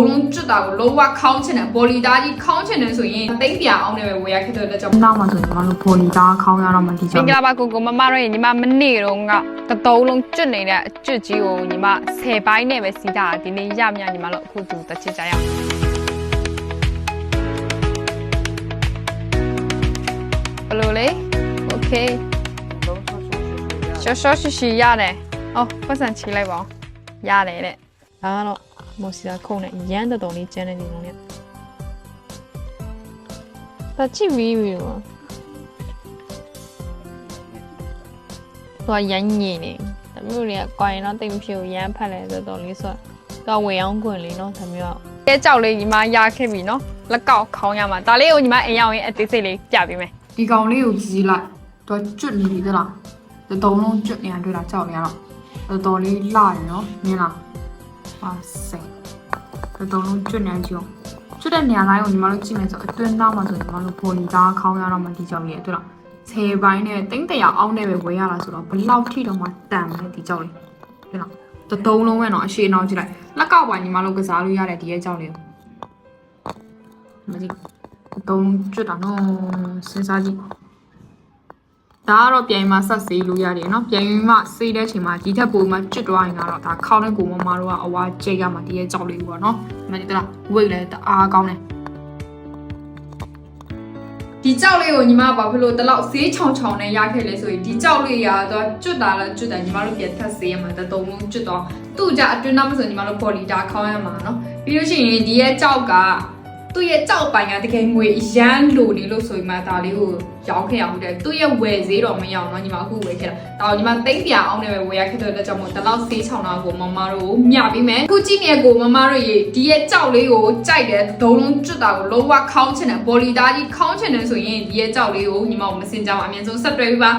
ဘုံလုံးကျွတ်တာကိုလုံးဝခေါင်းချင်တယ်ဘော်လီသားကြီးခေါင်းချင်တယ်ဆိုရင်သိပ်ပြအောင်နဲ့ပဲဝယ်ရခဲ့တဲ့လက်ကြောင့်နောက်မှဆိုရင်ကျွန်တော်တို့ဘော်လီသားခေါင်းရတော့မှဒီကြောင့်မင်္ဂလာပါကိုကိုမမတို့ရေညီမမနေ့တော့ကတတုံးလုံးကျွတ်နေတဲ့အကျွတ်ကြီးကိုညီမ10ပိုင်းနဲ့ပဲစီးတာဒီနေ့ရမြညီမတို့အခုသူတစ်ချက်ကြရအောင်ဘလို့လေ okay ရှော့ရှော့ရှိရှိရတယ်အော်ပတ်စံချိလိုက်ပါဦးရတယ်တဲ့ဒါကတော့ မော်စီတာခုံနဲ့ရမ်းတော်တော်လေးကျန်းနေနေလုံးနဲ့တချီဝီဝီရောသူကရမ်းညင်နေတမျိုးတွေကကွာရင်တော့တိတ်မဖြစ်ဘူးရမ်းဖက်လဲတော်တော်လေးဆိုတော့ဝင်အောင်ခွင်လေးနော်တမျိုးကဲကြောက်လေးညီမရခဲ့ပြီနော်လက်ကောက်ခေါင်းရမှာဒါလေးကိုညီမအိမ်ရောက်ရင်အသေးစိတ်လေးပြပေးမယ်ဒီကောင်လေးကိုကြီးလိုက်တော့ကျွတ်နေပြီသလားတတုံးလုံးကျွတ်နေရတွေ့တာကြောက်နေရတော့တော်တော်လေးလှရနော်မြင်လား ဟာစိတ်တတုံးလုံးကျွတ်နေကြည့်အောင်ကျွတ်တဲ့နေရာတိုင်းကိုညီမတို့ကြည့်မယ်ဆိုအတွင်းသားမှာဆိုညီမတို့ဘော်လီသားခေါင်းရတော့မှဒီကြောက်လေးတွေ့လားဆယ်ပိုင်းနဲ့တိမ့်တရာအောင်းနဲ့ပဲဝယ်ရတာဆိုတော့ဘလောက်ထိတော့မှတန်တယ်ဒီကြောက်လေးတွေ့လားတတုံးလုံးပဲနော်အရှိနောက်ကြည့်လိုက်လက်ကောက်ပါညီမတို့ကစားလို့ရတယ်ဒီရဲ့ကြောက်လေးကိုမကြည့်တုံးကျွတ်တာနော်စဉ်းစားကြည့် ဒါကတော့ပြန်ပြီးမှဆက်ဆေးလို့ရတယ်နော်ပြန်ပြီးမှဆေးတဲ့ချိန်မှာဒီထက်ပိုမှကျွတ်သွားရင်တော့ဒါခေါင်းနဲ့ကိုမမတို့ကအဝါကျိတ်ရမှာဒီရဲ့ကြောက်လေးပေါ့နော်ဒီမှာဒီတလားဝိတ်လည်းတအားကောင်းတယ်ဒီကြောက်လေးကိုညီမဘာဖြစ်လို့တလောက်ဈေးချောင်ချောင်နဲ့ရခဲ့လဲဆိုရင်ဒီကြောက်လေးကတော့ကျွတ်တာလားကျွတ်တယ်ညီမတို့ပြန်ထပ်ဆေးရမှာတသုံးလုံးကျွတ်တော့သူ့ကြအတွင်းသားမဆိုညီမတို့ဘော်လီတာခေါင်းရမှာနော်ပြီးလို့ရှိရင်ဒီရဲ့ကြောက်က သူ့ရဲ့ကြောက်ပိုင်ကတကယ်ငွေအရန်လိုနေလို့ဆိုရင်မှဒါလေးကိုရောင်းခဲ့အောင်တဲ့သူ့ရဲ့ဝယ်ဈေးတော့မရောက်တော့ညီမအခုဝယ်ခဲ့တာဒါကိုညီမတိတ်ပြအောင်နဲ့ပဲဝယ်ရခဲ့တဲ့အတွက်ကြောင့်မို့တလောက်ဈေးချောင်တာကိုမမတို့မျှပေးမယ်အခုကြည့်နေတဲ့ကိုမမတို့ရေဒီရဲ့ကြောက်လေးကိုကြိုက်တယ်ဒုံလုံးကျွတ်တာကိုလုံးဝခေါင်းချင်တယ်ဘော်လီသားကြီးခေါင်းချင်တယ်ဆိုရင်ဒီရဲ့ကြောက်လေးကိုညီမတို့မစင်ကြအောင်အမြင်ဆုံးဆက်တွဲပြပါ